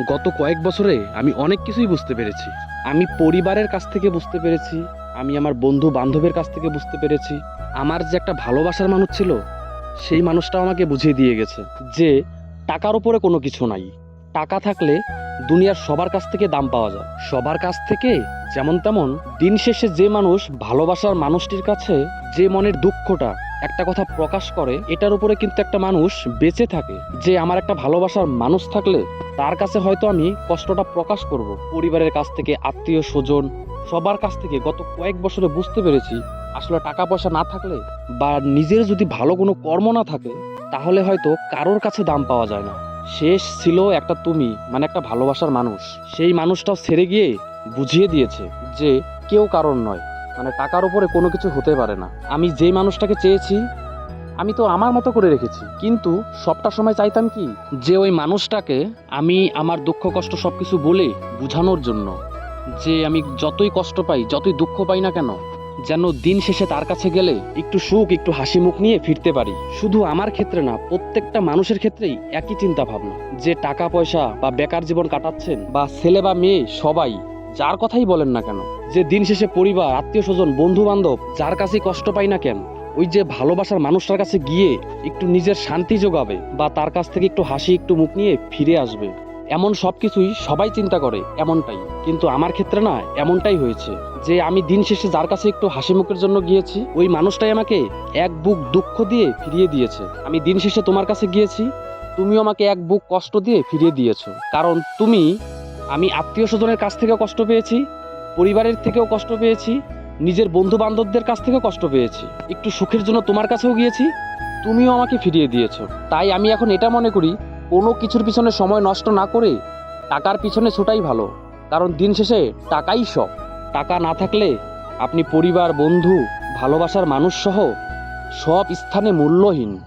গত কয়েক বছরে আমি অনেক কিছুই বুঝতে পেরেছি। আমি পরিবারের কাছ থেকে বুঝতে পেরেছি, আমি আমার বন্ধু বান্ধবের কাছ থেকে বুঝতে পেরেছি। আমার যে একটা ভালোবাসার মানুষ ছিল, সেই মানুষটাও আমাকে বুঝিয়ে দিয়ে গেছে যে টাকার উপরে কোনো কিছু নাই। টাকা থাকলে দুনিয়ার সবার কাছ থেকে দাম পাওয়া যায়। সবার কাছ থেকে যেমন তেমন দিন শেষে যে মানুষ ভালোবাসার মানুষটির কাছে যে মনের দুঃখটা একটা কথা প্রকাশ করে, এটার উপরে কিন্তু একটা মানুষ বেঁচে থাকে। যে আমার একটা ভালোবাসার মানুষ থাকলে, তার কাছে হয়তো আমি কষ্টটা প্রকাশ করব। পরিবারের কাছ থেকে, আত্মীয় স্বজন, সবার কাছ থেকে গত কয়েক বছরে বুঝতে পেরেছি, আসলে টাকা পয়সা না থাকলে বা নিজের যদি ভালো কোনো কর্ম না থাকে, তাহলে হয়তো কারোর কাছে দাম পাওয়া যায় না। শেষ ছিল একটা তুমি মানে একটা ভালোবাসার মানুষ। সেই মানুষটাও ছেড়ে গিয়ে বুঝিয়ে দিয়েছে যে, কেউ কারণ নয়। মানে টাকার উপরে কোনো কিছু হতে পারে না। আমি যে মানুষটাকে চেয়েছি, আমি তো আমার মতো করে রেখেছি। কিন্তু সবটা সময় চাইতাম কি? যে ওই মানুষটাকে আমি আমার দুঃখ কষ্ট সব কিছু বলে বোঝানোর জন্য। যে আমি যতই কষ্ট পাই, যতই দুঃখ পাই না কেন, যেন দিন শেষে তার কাছে গেলে একটু সুখ, একটু হাসি মুখ নিয়ে ফিরতে পারি। শুধু আমার ক্ষেত্রে না, প্রত্যেকটা মানুষের ক্ষেত্রেই একই চিন্তা ভাবনা যে টাকা পয়সা বা বেকার জীবন কাটাচ্ছেন বা ছেলে বা মেয়ে সবাই যার কথাই বলেন না কেন? যে দিন শেষে পরিবার, আত্মীয় স্বজন বন্ধু বান্ধব যার কাছেই কষ্ট পাই না কেন? ওই যে ভালোবাসার মানুষটার কাছে গিয়ে একটু নিজের শান্তি যোগাবে বা তার কাছ থেকে একটু হাসি, একটু মুখ নিয়ে ফিরে আসবে। এমন সব কিছুই সবাই চিন্তা করে, এমনটাই। কিন্তু আমার ক্ষেত্রে না, এমনটাই হয়েছে যে আমি দিন শেষে যার কাছে একটু হাসি মুখের জন্য গিয়েছি, ওই মানুষটাই আমাকে এক বুক দুঃখ দিয়ে ফিরিয়ে দিয়েছে। আমি দিন শেষে তোমার কাছে গিয়েছি, তুমিও আমাকে এক বুক কষ্ট দিয়ে ফিরিয়ে দিয়েছ। কারণ তুমি আমি আত্মীয় স্বজনের কাছ থেকেও কষ্ট পেয়েছি, পরিবারের থেকেও কষ্ট পেয়েছি, নিজের বন্ধু বান্ধবদের কাছ থেকেও কষ্ট পেয়েছি। একটু সুখের জন্য তোমার কাছেও গিয়েছি, তুমিও আমাকে ফিরিয়ে দিয়েছ। তাই আমি এখন এটা মনে করি, কোনো কিছুর পিছনে সময় নষ্ট না করে টাকার পিছনে ছোটাই ভালো। কারণ দিন শেষে টাকাই সব। টাকা না থাকলে আপনি পরিবার, বন্ধু, ভালোবাসার মানুষ সহ সব স্থানে মূল্যহীন।